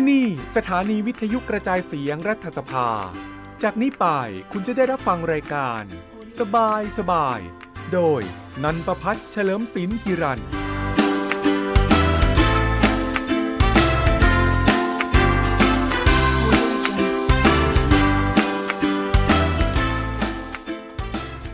ที่นี่สถานีวิทยุกระจายเสียงรัฐสภา จากนี้ไปคุณจะได้รับฟังรายการ สบายสบาย โดยนันประพัฒน์เฉลิมศิลป์กิรัน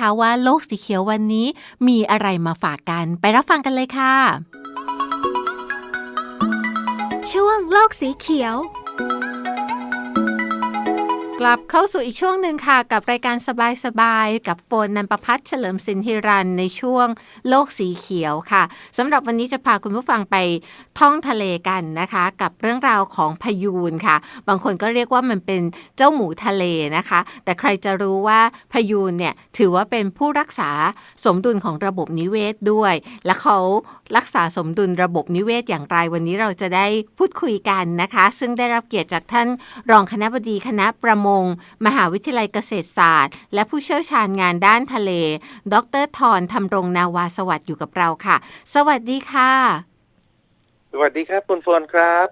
ะว่าโลกสีเขียววันนี้มีอะไรมาฝากกัน ไปรับฟังกันเลยค่ะ ช่วงโลกสีเขียว กลับเข้าสู่อีกช่วงหนึ่งค่ะ กับรายการสบายๆ กับโฟนนันประพัฒน์เฉลิมสินธิรันในช่วงโลกสีเขียวค่ะสำหรับวันนี้จะพาคุณผู้ฟังไปท่องทะเลกันนะคะ กับเรื่องราวของพยูนค่ะ บางคนก็เรียกว่ามันเป็นเจ้าหมูทะเลนะคะ แต่ใครจะรู้ว่าพยูนเนี่ยถือว่าเป็นผู้รักษาสมดุลของระบบนิเวศด้วย และเขารักษาสมดุลระบบนิเวศอย่างไรวันนี้เราจะได้พูดคุยกันนะคะ ซึ่งได้รับเกียรติจากท่านรองคณะบดีคณะประมงมหาวิทยาลัยเกษตรศาสตร์ และผู้เชี่ยวชาญงานด้านทะเล ดรทรทำรงนาวาสวัสดิ์อยู่กับเราค่ะ สวัสดีค่ะ สวัสดีครับคุณโฟนครับ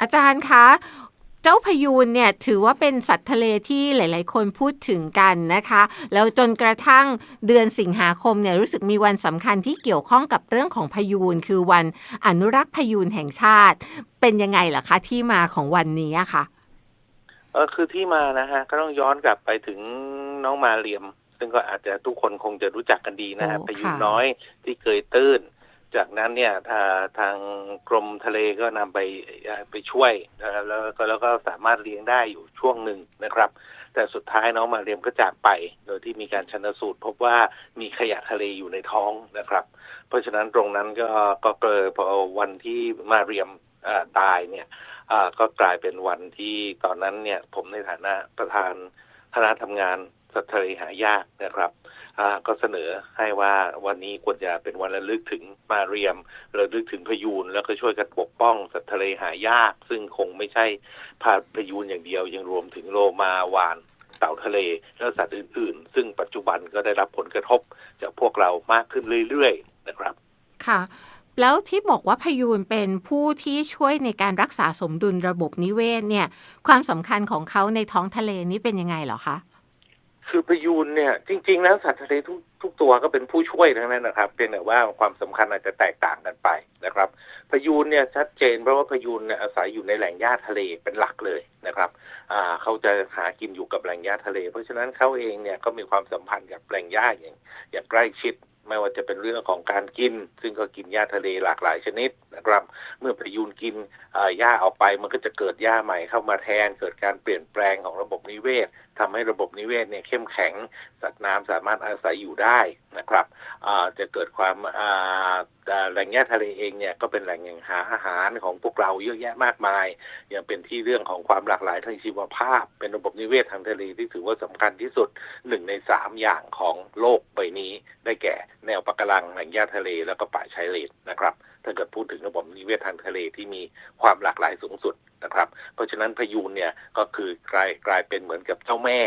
อาจารย์คะเจ้าพยูนเนี่ยถือว่าเป็นสัตว์ทะเลที่หลาย ๆ คนพูดถึงกันนะคะ แล้วจนกระทั่งเดือนสิงหาคมเนี่ยรู้สึกมีวันสำคัญที่เกี่ยวข้องกับเรื่องของพยูนคือวันอนุรักษ์พยูนแห่งชาติ เป็นยังไงล่ะคะที่มาของวันนี้อะค่ะ เออคือที่มานะฮะ ก็ต้องย้อนกลับไปถึงน้องมาเรียม ซึ่งก็อาจจะทุกคนคงจะรู้จักกันดีนะฮะโอ้พายุค่ะ น้อยที่เคยตื้น จากนั้นเนี่ยทาทางกรมทะเลก็นำไปเอ่อไปช่วยนะฮะแล้วก็แล้วก็สามารถเลี้ยงได้อยู่ช่วงหนึ่งนะครับ แต่สุดท้ายน้องมาเรียมก็จากไป โดยที่มีการชันสูตร พบว่ามีขยะทะเลอยู่ในท้องนะครับ เพราะฉะนั้นตรงนั้นก็ก็เกิดพอวันที่มาเรียมเอ่อตายเนี่ยอ่า ก็กลายเป็นวันที่ตอนนั้นเนี่ย ผมในฐานะประธานคณะทำงานสัตว์ทะเลหายากนะครับก็เสนอให้ว่าวันนี้ควรจะเป็นวันระลึกถึงมาเรียมระลึกถึงพยูนแล้วก็ช่วยกันปกป้องสัตว์ทะเลหายาก ซึ่งคงไม่ใช่พาพยูนอย่างเดียว ยังรวมถึงโลมาวานเต่าทะเล และสัตว์อื่น ๆ ซึ่งปัจจุบันก็ได้รับผลกระทบจากพวกเรามากขึ้นเรื่อย ๆ นะครับ ค่ะ แล้วที่บอกว่าพยูนเป็นผู้ที่ช่วยในการรักษาสมดุลระบบนิเวศเนี่ย ความสำคัญของเขาในท้องทะเลนี้เป็นยังไงเหรอคะ คือพยูนเนี่ย จริง ๆ แล้วสัตว์ทะเลทุกทุกตัวก็เป็นผู้ช่วยทั้งนั้นนะครับเพียงแต่ว่าความสำคัญอาจจะแตกต่างกันไปนะครับพยูนเนี่ยชัดเจนเพราะว่าพยูนเนี่ยอาศัยอยู่ในแหล่งหญ้าทะเลเป็นหลักเลยนะครับอ่าเขาจะหากินอยู่กับแหล่งหญ้าทะเล เพราะฉะนั้นเขาเองเนี่ยก็มีความสัมพันธ์กับแหล่งหญ้าอย่างอย่างใกล้ชิด ไม่ว่าจะเป็นเรื่องของการกิน ซึ่งก็กินหญ้าทะเลหลากหลายชนิดนะครับ เมื่อพยูนกินหญ้าออกไปมันก็จะเกิดหญ้าใหม่เข้ามาแทน เกิดการเปลี่ยนแปลงของระบบนิเวศทำให้ระบบนิเวศเนี่ยเข้มแข็ง สัตว์น้ำสามารถอาศัยอยู่ได้นะครับจะเกิดความแหล่งหญ้าทะเลเองเนี่ยก็เป็นแหล่งแห่งหาอาหารของพวกเราเยอะแยะมากมาย ยังเป็นที่เรื่องของความหลากหลายทางชีวภาพ เป็นระบบนิเวศทางทะเลที่ถือว่าสำคัญที่สุดหนึ่งในสามอย่างของโลกใบนี้ได้แก่ แนวปะการังแหล่งหญ้าทะเลแล้วก็ป่าชายเลนนะครับถ้าเกิดพูดถึงระบบนิเวศทางทะเลที่มีความหลากหลายสูงสุดนะครับ เพราะฉะนั้นพยูนเนี่ยก็คือกลายกลายเป็นเหมือนกับเจ้าแม่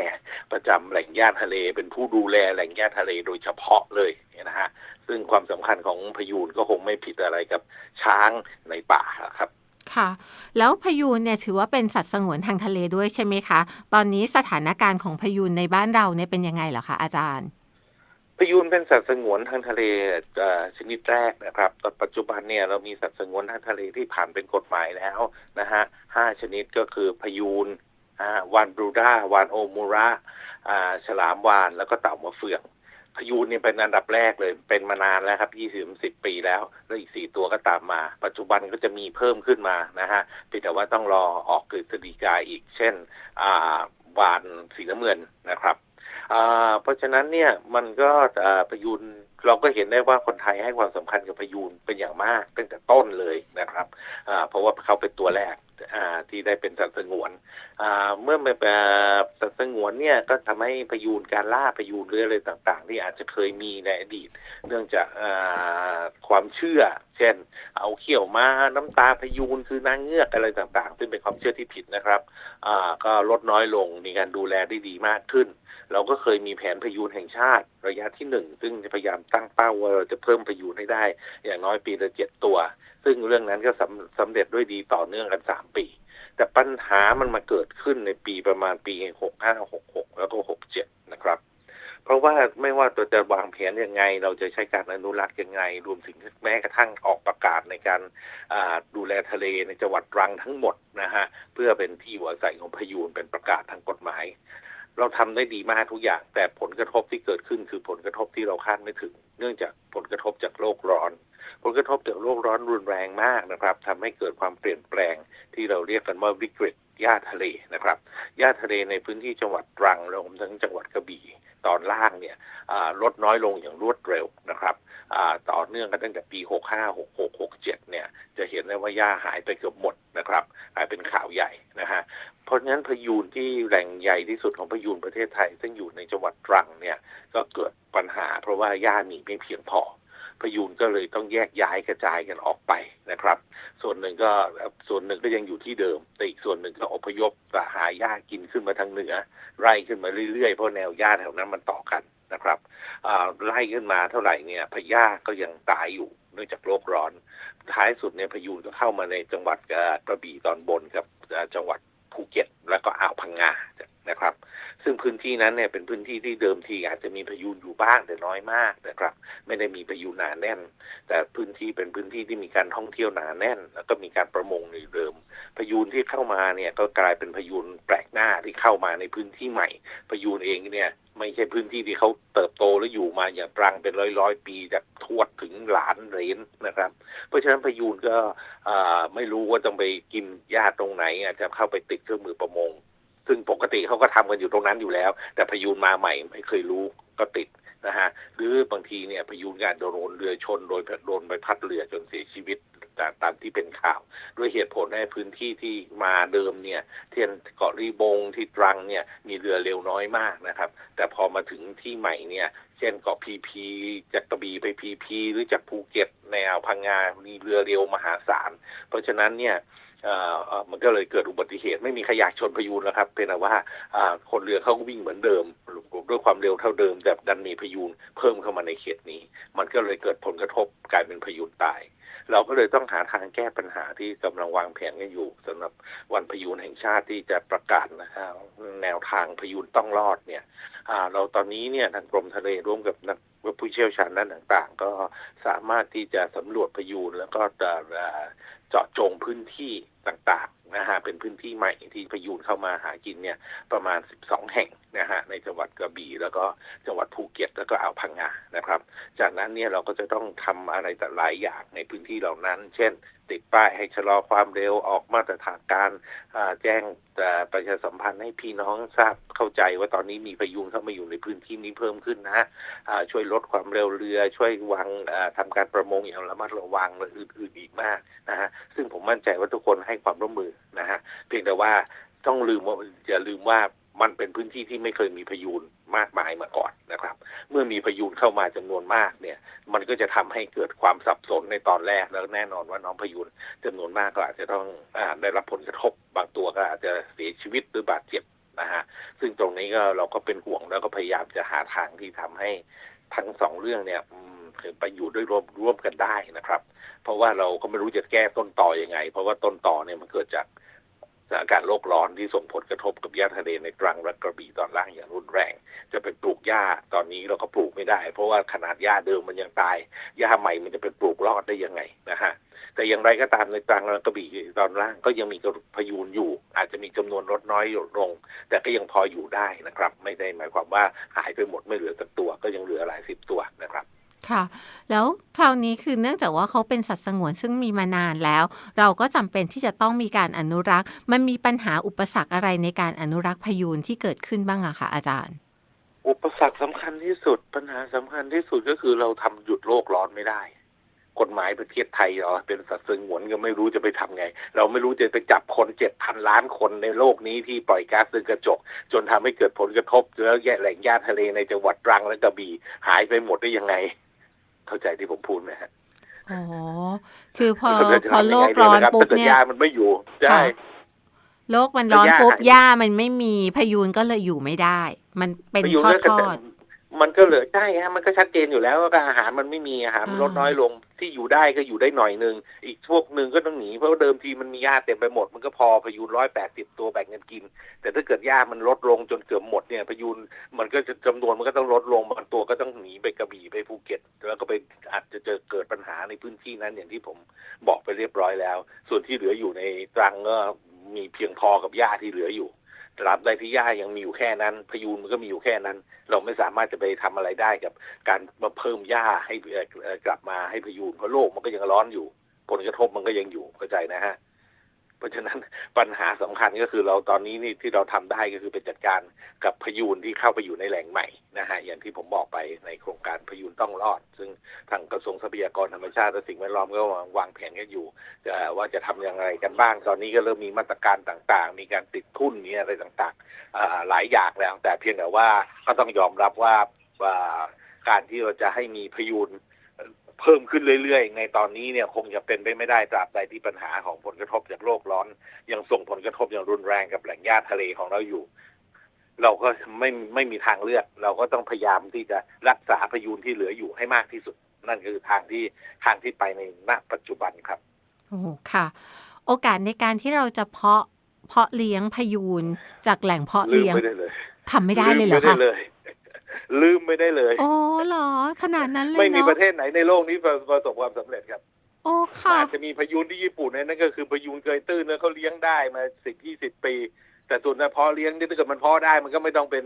ประจำแหล่งหญ้าทะเล เป็นผู้ดูแลแหล่งหญ้าทะเลโดยเฉพาะเลยนะฮะซึ่งความสำคัญของพยูนก็คงไม่ผิดอะไรกับช้างในป่าครับค่ะ แล้วพยูนเนี่ยถือว่าเป็นสัตว์สงวนทางทะเลด้วยใช่ไหมคะ ตอนนี้สถานการณ์ของพยูนในบ้านเราเนี่ยเป็นยังไงเหรอคะอาจารย์ พยูนเป็นสัตว์สงวนทางทะเลชนิดแรกนะครับตอนปัจจุบันเนี่ยเรามีสัตว์สงวนทางทะเลที่ผ่านเป็นกฎหมายแล้วนะฮะห้าชนิดก็คือพยูนวานบรูด้าวานโอมูระอ่าฉลามวานแล้วก็เต่ามะเฟือง พยูนเนี่ยเป็นอันดับแรกเลยเป็นมานานแล้วครับยี่สิบสิบปีแล้ว แล้วอีกสี่ตัวก็ตามมา ปัจจุบันก็จะมีเพิ่มขึ้นมานะฮะเพียงแต่ว่าต้องรอออกกฤษฎีกาอีก เช่นอ่าวานสีน้ำเงินนะครับ เพราะฉะนั้นเนี่ยมันก็อ่าพยูนเราก็เห็นได้ว่าคนไทยให้ความสำคัญกับพยูนเป็นอย่างมากตั้งแต่ต้นเลยนะครับเพราะว่าเขาเป็นตัวแรก ที่ได้เป็นสัตว์สงวนเมื่อมาเป็นสัตว์สงวนเนี่ยก็ทำให้พยูนการล่าพยูนหรืออะไรต่าง ๆ ที่อาจจะเคยมีในอดีต เนื่องจากความเชื่อ เช่น เอาเขี้ยวมาน้ำตาพยูนคือนางเงือกอะไรต่าง ๆ ซึ่งเป็นความเชื่อที่ผิดนะครับก็ลดน้อยลงมีการดูแลได้ดีมากขึ้นเราก็เคยมีแผนพยูนแห่งชาติระยะที่หนึ่งซึ่งพยายามตั้งเป้าว่าเราจะเพิ่มพยูนให้ได้ อย่างน้อยปีละเจ็ดตัว ซึ่งเรื่องนั้นก็สำสำเร็จด้วยดีต่อเนื่องกันสามปี แต่ปัญหามันมาเกิดขึ้นในปีประมาณปี65 66แล้วก็67นะครับ เพราะว่าไม่ว่าตัวจะวางแผนยังไง เราจะใช้การอนุรักษ์ยังไง รวมถึงแม้กระทั่งออกประกาศในการดูแลทะเลในจังหวัดรังทั้งหมดนะฮะเพื่อเป็นที่อยู่อาศัยของพยูนเป็นประกาศทางกฎหมาย เราทำได้ดีมากทุกอย่าง แต่ผลกระทบที่เกิดขึ้นคือผลกระทบที่เราคาดไม่ถึง เนื่องจากผลกระทบจากโลกร้อน ผลกระทบจากโลกร้อนรุนแรงมากนะครับทำให้เกิดความเปลี่ยนแปลงที่เราเรียกกันว่าวิกฤตหญ้าทะเลนะครับหญ้าทะเลในพื้นที่จังหวัดตรังรวมทั้งจังหวัดกระบี่ตอนล่างเนี่ยลดน้อยลงอย่างรวดเร็วนะครับต่อเนื่องกันตั้งแต่ปี 65 66 67 เนี่ย จะเห็นได้ว่าหญ้าหายไปเกือบหมดนะครับ หายเป็นข่าวใหญ่นะฮะเพราะฉะนั้นพยูนที่แหล่งใหญ่ที่สุดของพยูนประเทศไทย ซึ่งอยู่ในจังหวัดตรังเนี่ยก็เกิดปัญหาเพราะว่าหญ้ามีไม่เพียงพอ พยูนก็เลยต้องแยกย้ายกระจายกันออกไปนะครับ ส่วนหนึ่งก็ส่วนหนึ่งก็ยังอยู่ที่เดิม แต่อีกส่วนหนึ่งก็อพยพหาหญ้ากินขึ้นมาทางเหนือไล่ขึ้นมาเรื่อยๆเพราะแนวหญ้าแถวนั้นมันต่อกันนะครับไล่ขึ้นมาเท่าไหร่เนี่ยพญาก็ยังตายอยู่เนื่องจากโลกร้อน ท้ายสุดเนี่ยพยูนก็เข้ามาในจังหวัดกระบี่ตอนบนกับจังหวัดภูเก็ต แล้วก็อ่าวพังงานะครับ ซึ่งพื้นที่นั้นเนี่ยเป็นพื้นที่ที่เดิมทีอาจจะมีพายูนอยู่บ้างแต่น้อยมากนะครับ ไม่ได้มีพายูนหนาแน่น แต่พื้นที่เป็นพื้นที่ที่มีการท่องเที่ยวหนาแน่น แล้วก็มีการประมงในเดิมพายูนที่เข้ามาเนี่ยก็กลายเป็นพายูนแปลกหน้าที่เข้ามาในพื้นที่ใหม่พายูนเองเนี่ยไม่ใช่พื้นที่ที่เขาเติบโตและอยู่มาอย่างตรังเป็นร้อยร้อยปีจากทวดถึงหลานเหรนนะครับ เพราะฉะนั้นพยูนก็ไม่รู้ว่าต้องไปกินหญ้าตรงไหนอาจจะเข้าไปติดเครื่องมือประมง ซึ่งปกติเขาก็ทำกันอยู่ตรงนั้นอยู่แล้ว แต่พยูนมาใหม่ไม่เคยรู้ก็ติดนะฮะหรือบางทีเนี่ยพยูนการโดนเรือชนโดยโดนใบพัดเรือจนเสียชีวิตตามตามที่เป็นข่าว ด้วยเหตุผลในพื้นที่ที่มาเดิมเนี่ยเทียนเกาะรีบงที่ตรังเนี่ยมีเรือเร็วน้อยมากนะครับ แต่พอมาถึงที่ใหม่เนี่ยเช่นเกาะพีพีจากกระบี่ไปพีพีหรือจากภูเก็ตในอ่าวพังงามีเรือเร็วมหาศาล เพราะฉะนั้นเนี่ย มันก็เลยเกิดอุบัติเหตุไม่มีใครอยากชนพยูนแล้วครับเป็นแต่ว่าอ่าคนเรือเขาก็วิ่งเหมือนเดิมด้วยความเร็วเท่าเดิมแต่ดันมีพยูนเพิ่มเข้ามาในเขตนี้ มันก็เลยเกิดผลกระทบกลายเป็นพยูนตาย เราก็เลยต้องหาทางแก้ปัญหาที่กำลังวางแผนกันอยู่สำหรับวันพยูนแห่งชาติที่จะประกาศนะฮะแนวทางพยูนต้องรอดเนี่ยเราตอนนี้เนี่ยทางกรมทะเลร่วมกับนักผู้เชี่ยวชาญด้านต่าง ๆ ก็สามารถที่จะสำรวจพยูนแล้วก็จะ เจาะจงพื้นที่ต่างๆนะฮะเป็นพื้นที่ใหม่ที่พยูนเข้ามาหากินเนี่ยประมาณ 12 แห่งนะฮะในจังหวัดกระบี่แล้วก็จังหวัดภูเก็ตแล้วก็อ่าวพังงานะครับ จากนั้นเนี่ยเราก็จะต้องทำอะไรแต่หลายอย่างในพื้นที่เหล่านั้น เช่น ติดป้ายให้ชะลอความเร็วออกมาตรฐานการแจ้งเอ่ประชาสัมพันธ์ให้พี่น้องทราบเข้าใจว่าตอนนี้มีพายุเข้ามาอยู่ในพื้นที่นี้เพิ่มขึ้นนะช่วยลดความเร็วเรือ ช่วยวางอ่าทำการประมงอย่างระมัดระวังและอื่นๆอีกมากนะฮะซึ่งผมมั่นใจว่าทุกคนให้ความร่วมมือนะฮะเพียงแต่ว่าต้องลืมว่าอย่าลืมว่า มันเป็นพื้นที่ที่ไม่เคยมีพายุมากมายมาก่อนนะครับ เมื่อมีพายุเข้ามาจำนวนมากเนี่ย มันก็จะทำให้เกิดความสับสนในตอนแรกแล้วแน่นอนว่าน้องพายุนจำนวนมากก็อาจจะต้องอาได้รับผลกระทบบางตัวก็อาจจะเสียชีวิตหรือบาดเจ็บนะฮะซึ่งตรงนี้ก็เราก็เป็นห่วงแล้วก็พยายามจะหาทางที่ทำให้ทั้งสองเรื่องเนี่ยคือไปอยู่ด้วยร่วมร่วมกันได้นะครับ เพราะว่าเราก็ไม่รู้จะแก้ต้นต่อยังไง เพราะว่าต้นต่อเนี่ยมันเกิดจาก สถานการณ์โลกร้อนที่ส่งผลกระทบกับหญ้าทะเลในตรังและกระบี่ตอนล่างอย่างรุนแรง จะไปปลูกหญ้าตอนนี้เราก็ปลูกไม่ได้ เพราะว่าขนาดหญ้าเดิมมันยังตายหญ้าใหม่มันจะไปปลูกรอดได้ยังไงนะฮะแต่อย่างไรก็ตามในตรังและกระบี่ตอนล่างก็ยังมีพายุอยู่ อาจจะมีจำนวนลดน้อยลง แต่ก็ยังพออยู่ได้นะครับ ไม่ได้หมายความว่าหายไปหมดไม่เหลือสักตัวก็ยังเหลือหลายสิบตัวนะครับ ค่ะ แล้วคราวนี้คือเนื่องจากว่าเขาเป็นสัตว์สงวนซึ่งมีมานานแล้ว เราก็จำเป็นที่จะต้องมีการอนุรักษ์ มันมีปัญหาอุปสรรคอะไรในการอนุรักษ์พยูนที่เกิดขึ้นบ้างอะคะอาจารย์ อุปสรรคสำคัญที่สุด ปัญหาสำคัญที่สุดก็คือเราทำหยุดโลกร้อนไม่ได้ กฎหมายประเทศไทยเราเป็นสัตว์สงวนก็ไม่รู้จะไปทำไง เราไม่รู้จะไปจับคนเจ็ดพันล้านคนในโลกนี้ที่ปล่อยก๊าซเรือนกระจก จนทำให้เกิดผลกระทบแล้วแย่แหล่งย่าทะเลในจังหวัดตรังและกระบี่หายไปหมดได้ยังไง เข้าใจที่ผมพูดไหมฮะอ๋อคือพอแล้วจะพอทำยังไงโลกร้อนดีะคบปุ๊บถ้ากิดเนี่ยยามันไม่อยู่ใช่ค่ะโลกมันร้อนหญ้าปุ๊บหายหญ้ามันไม่มีพยูนก็เลยอยู่ไม่ได้ มันเป็นไปอยู่ทอดเรื่องทเกษอตดร มันก็เหลือใช่ฮะมันก็ชัดเจนอยู่แล้วว่าอาหารมันไม่มีอาหารมันลดอ่าน้อยลงที่อยู่ได้ก็อยู่ได้หน่อยหนึ่งอีกพวกหนึ่งก็ต้องหนีเพราะว่าเดิมทีมันมีหญ้าเต็มไปหมดมันก็พอพยูนร้อยแปดสิบตัวแบ่งกันกิน แต่ถ้าเกิดหญ้ามันลดลงจนเกือบหมดเนี่ยพยูนมันก็จะจำนวนมันก็ต้องลดลงบางตัวก็ต้องหนีไปกระบี่ไปภูเก็ต แล้วก็ไปอาจจะเจอเกิดปัญหาในพื้นที่นั้นอย่างที่ผมบอกไปเรียบร้อยแล้ว ส่วนที่เหลืออยู่ในตรังก็มีเพียงพอกับหญ้าที่เหลืออยู่ ตราบใดที่หญ้ายังมีอยู่แค่นั้น พยูนมันก็มีอยู่แค่นั้น เราไม่สามารถจะไปทำอะไรได้กับ การมาเพิ่มหญ้าให้กลับมาให้พยูนเพราะโลกมันก็ยังร้อนอยู่ ผลกระทบมันก็ยังอยู่เข้าใจนะฮะ เพราะฉะนั้นปัญหาสำคัญก็คือเราตอนนี้นี่ที่เราทำได้ก็คือไปจัดการกับพยูนที่เข้าไปอยู่ในแหล่งใหม่นะฮะอย่างที่ผมบอกไปในโครงการพยูนต้องรอด ซึ่งทางกระทรวงทรัพยากรธรรมชาติและสิ่งแวดล้อมก็วางแผนกันอยู่ว่าจะทำอย่างไรกันบ้าง ตอนนี้ก็เริ่มมีมาตรการต่างๆ มีการติดทุนมีอะไรต่างๆหลายอย่างแล้ว แต่เพียงแต่ว่าก็ต้องยอมรับว่าว่าการที่เราจะให้มีพยูน เพิ่มขึ้นเรื่อยๆ ในตอนนี้เนี่ยคงจะเป็นไปไม่ได้ตราบใดที่ปัญหาของผลกระทบจากโลกร้อน ยังส่งผลกระทบอย่างรุนแรงกับแหล่งหญ้าทะเลของเราอยู่ เราก็ไม่ไม่มีทางเลือก เราก็ต้องพยายามที่จะรักษาพยูนที่เหลืออยู่ให้มากที่สุด นั่นคือทางที่ทางที่ไปในณปัจจุบันครับโอ้ค่ะ โอกาสในการที่เราจะเพาะเพาะเลี้ยงพยูนจากแหล่งเพาะลืมเลี้ยงไม่ได้เลยทำไม่ได้เลยเหรอมไม่คะได้เลยลืมไม่ได้เลยโอ้เหรอ ขนาดนั้นเลยไม่มีเนาะประเทศไหนในโลกนี้ประประสบความสำเร็จครับโอ้ค่ะอาจจะมีพยูนที่ญี่ปุ่นเนี่ยนั่นก็คือพยูนเกยตื้นเนี่ยเขาเลี้ยงได้มาสิบยี่สิบปี แต่ส่วนพอเลี้ยงนี่ถ้าเกิดมันพอได้มันก็ไม่ต้องเป็น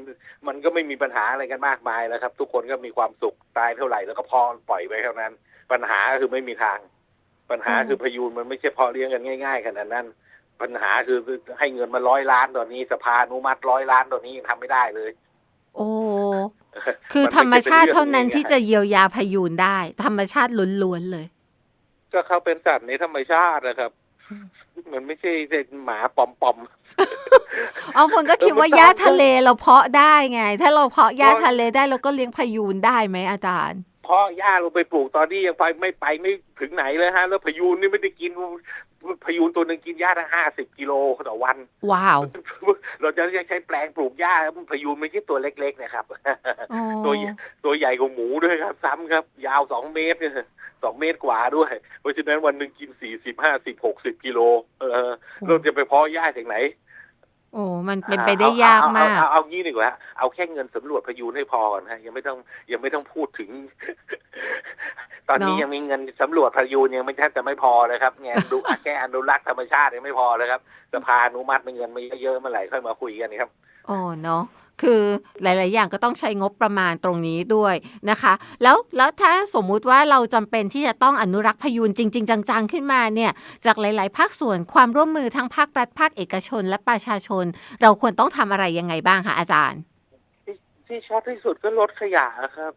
มันก็ไม่มีปัญหาอะไรกันมากมายแล้วครับ ทุกคนก็มีความสุขตายเท่าไหร่แล้วก็พอปล่อยไว้เท่านั้น ปัญหาก็คือไม่มีทาง ปัญหาอืมคือพยูนมันไม่ใช่พอเลี้ยงกันง่าย ๆขนาดนั้น ปัญหาคือให้เงินมาร้อยล้านตอนนี้สภาอนุมัติร้อยล้านตอนนี้ยังทำไม่ได้เลย โอ้ คือธรรมชาติเท่านั้นที่จะเยียวยาพยูนได้ ธรรมชาติล้วนๆเลย ก็เขาเป็นสัตว์ในธรรมชาตินะครับอืมมันไม่ใช่เป็นหมาปอมๆเอาคนก็คิดว่าเออมันหญ้าต่างกันทะเลเราเพาะได้ไง ถ้าเราเพาะหญ้าทะเลได้เราก็เลี้ยงพยูนได้ไหมอาจารย์เพราะหญ้าลงไปปลูกตอนนี้ยังไปไม่ไปไม่ถึงไหนเลยฮะ แล้วพยูนนี่ไม่ได้กิน พยูนตัวหนึ่งกินหญ้าทั้งห้าสิบกิโลต่อวัน ว้าว เราจะใช้แปลงปลูกหญ้าพยูนไม่ใช่ตัวเล็กๆนะครับโอ้ตัวใหญ่ตัวใหญ่กว่าหมูด้วยครับ ซ้ำครับ ยาวสองเมตรเนี่ยสองเมตรกว่าด้วย เพราะฉะนั้นวันหนึ่งกินสี่สิบห้าสิบหกสิบกิโล เออเราจะไปเพาะหญ้าจากไหน โอ้มันเป็นไปได้ยากมาก เอเอเอเอางี้ดีกว่าเอาแค่เงินสำรวจพยูนให้พอก่อนฮะยังไม่ต้องยังไม่ต้องพูดถึง ตอนนี้เนอะยังมีเงินสำรวจพยูนยังไม่แทบจะไม่พอเลยครับเงินดูแค่อนุรักษ์ธรรมชาติยังไม่พอเลยครับสภาอนุมัติเงินมาเยอะๆเมื่อไหร่ค่อยมาคุยกันครับโอ้เนาะคือหลาย ๆ อย่างก็ต้องใช้งบประมาณตรงนี้ด้วยนะคะ แล้วแล้วถ้าสมมุติว่าเราจำเป็นที่จะต้องอนุรักษ์พยูนจริง ๆ จัง ๆ ขึ้นมาเนี่ย จากหลาย ๆ ภาคส่วนความร่วมมือทั้งภาครัฐภาคเอกชนและประชาชน เราควรต้องทำอะไรยังไงบ้างคะอาจารย์ ที่ที่ชัดที่สุดก็ลดขยะครับ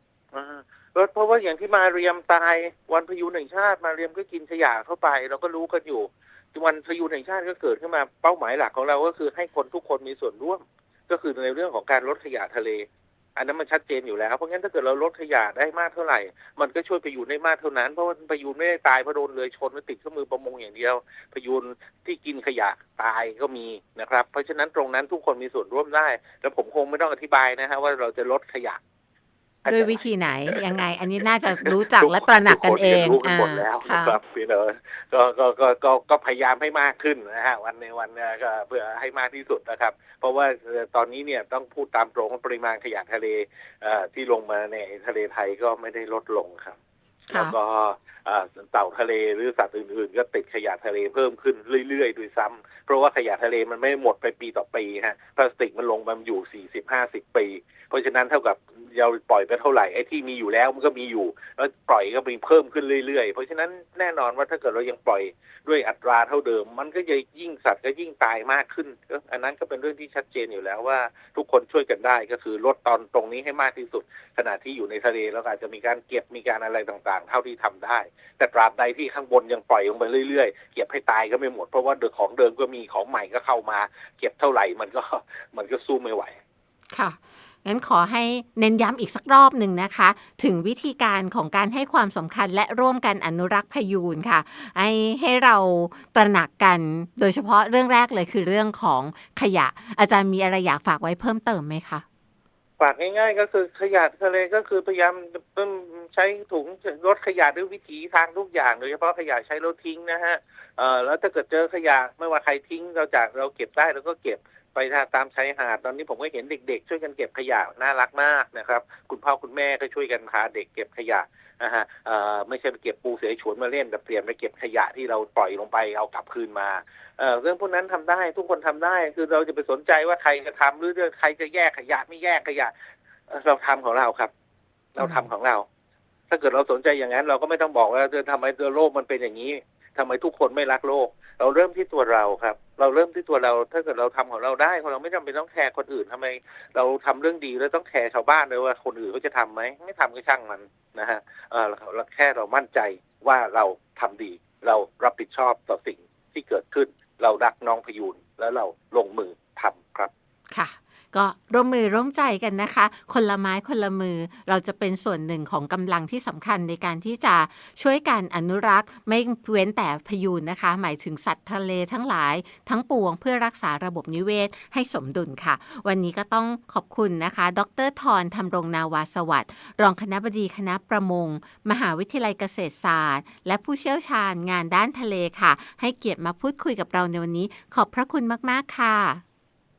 เพราะว่าอย่างที่มาเรียมตายวันพยูนแห่งชาติมาเรียมก็กินขยะเข้าไป เราก็รู้กันอยู่วันพยูนแห่งชาติก็เกิดขึ้นมาเป้าหมายหลักของเราก็คือให้คนทุกคนมีส่วนร่วม ก็คือในเรื่องของการลดขยะทะเล อันนั้นมันชัดเจนอยู่แล้ว เพราะงั้นถ้าเกิดเราลดขยะได้มากเท่าไหร่ มันก็ช่วยพยูนได้มากเท่านั้น เพราะว่าพยูนไม่ได้ตายเพราะโดนเรือชนหรือติดเครื่อมือประมงอย่างเดียวพยูนที่กินขยะตายก็มีนะครับ เพราะฉะนั้นตรงนั้นทุกคนมีส่วนร่วมได้ แล้วผมคงไม่ต้องอธิบายนะฮะว่าเราจะลดขยะ ด้วยวิธีไหนยังไง อันนี้น่าจะรู้จักและตระหนักกันเองทุกคนอ่ารู้กันหมดแล้วค่ะนะครับพี่เนอะก็ก็ก็ก็ก็พยายามให้มากขึ้นนะฮะวันในวันเนี้ยก็เพื่อให้มากที่สุดนะครับ เพราะว่าเอ่อตอนนี้เนี่ยต้องพูดตามตรงว่าปริมาณขยะทะเลเอ่อที่ลงมาในทะเลไทยก็ไม่ได้ลดลงครับค่ะแล้วก็อ่าเต่าทะเลหรือสัตว์อื่นๆ ก็ติดขยะทะเลเพิ่มขึ้นเรื่อยๆด้วยซ้ำเพราะว่าขยะทะเลมันไม่หมดไปปีต่อปีฮะพลาสติกมันลงมาอยู่40 50ปี เพราะฉะนั้นเท่ากับเราปล่อยไปเท่าไหร่ไอ้ที่มีอยู่แล้วมันก็มีอยู่ แล้วปล่อยก็มีเพิ่มขึ้นเรื่อยๆ เพราะฉะนั้นแน่นอนว่าถ้าเกิดเรายังปล่อยด้วยอัตราเท่าเดิม มันก็จะยิ่งสัตว์ก็ยิ่งตายมากขึ้นก็อันนั้นก็เป็นเรื่องที่ชัดเจนอยู่แล้วว่า ทุกคนช่วยกันได้ก็คือลดตอนตรงนี้ให้มากที่สุด ขณะที่อยู่ในทะเลแล้วอาจจะมีการเก็บมีการอะไรต่างๆ เท่าที่ทำได้ แต่ตราบใดที่ข้างบนยังปล่อยลงไปเรื่อยๆ เก็บให้ตายก็ไม่หมดเพราะว่าเดือของเดิมก็มีของใหม่ก็เข้ามา เก็บเท่าไหร่มันก็มันก็สู้ไม่ไหวค่ะ งั้นขอให้เน้นย้ำอีกสักรอบหนึ่งนะคะ ถึงวิธีการของการให้ความสำคัญและร่วมกันอนุรักษ์พยูนค่ะ ให้ให้เราตระหนักกัน โดยเฉพาะเรื่องแรกเลยคือเรื่องของขยะ อาจารย์มีอะไรอยากฝากไว้เพิ่มเติมไหมคะฝากง่าย ๆ ก็คือขยะทะเลก็คือพยายามใช้ถุงลดขยะด้วยวิถีทางทุกอย่าง โดยเฉพาะขยะใช้แล้วทิ้งนะฮะแล้วถ้าเกิดเจอขยะไม่ว่าใครทิ้งเราจากเราเก็บได้เราก็เก็บ ไปตามชายหาดตอนนี้ผมก็เห็นเด็กๆ ช่วยกันเก็บขยะน่ารักมากนะครับ คุณพ่อคุณแม่ก็ช่วยกันพาเด็กเก็บขยะนะฮะไม่ใช่ไปเก็บปูเสฉวนมาเล่นแต่เปลี่ยนไปเก็บขยะที่เราปล่อยลงไปเอากลับคืนมาเเรื่องพวกนั้นทำได้ทุกคนทำได้คือเราจะไปสนใจว่าใครจะทำหรือใครจะแยกขยะไม่แยกขยะ เราทำของเราครับ เราทำของเรา ถ้าเกิดเราสนใจอย่างนั้น เราก็ไม่ต้องบอกว่าเออทำไมโลกมันเป็นอย่างนี้ทำไมทุกคนไม่รักโลก เราเริ่มที่ตัวเราครับ เราเริ่มที่ตัวเรา ถ้าเกิดเราทำของเราได้เราไม่จำเป็นต้องแคร์คนอื่นทำไม เราทำเรื่องดีแล้วต้องแคร์ชาวบ้านเลยว่าคนอื่นเขาจะทำไหมไม่ทำก็ช่างมันนะฮะเออเราแค่เรามั่นใจว่าเราทำดี เรารับผิดชอบต่อสิ่งที่เกิดขึ้น เรารักน้องพยูนแล้วเราลงมือทำครับ ก็ร่วมมือร่วมใจกันนะคะ คนละไม้คนละมือเราจะเป็นส่วนหนึ่งของกำลังที่สำคัญในการที่จะช่วยการอนุรักษ์ ไม่เว้นแต่พยูนนะคะ หมายถึงสัตว์ทะเลทั้งหลาย ทั้งปวงเพื่อรักษาระบบนิเวศให้สมดุลค่ะ วันนี้ก็ต้องขอบคุณนะคะ ดรทรธรรมรงนาวาสวัสดิ์รองคณะบดีคณะประมง มหาวิทยาลัยเกษตรศาสตร์ และผู้เชี่ยวชาญงานด้านทะเลค่ะ ให้เกียรติมาพูดคุยกับเราในวันนี้ ขอบพระคุณมาก ๆ ค่ะ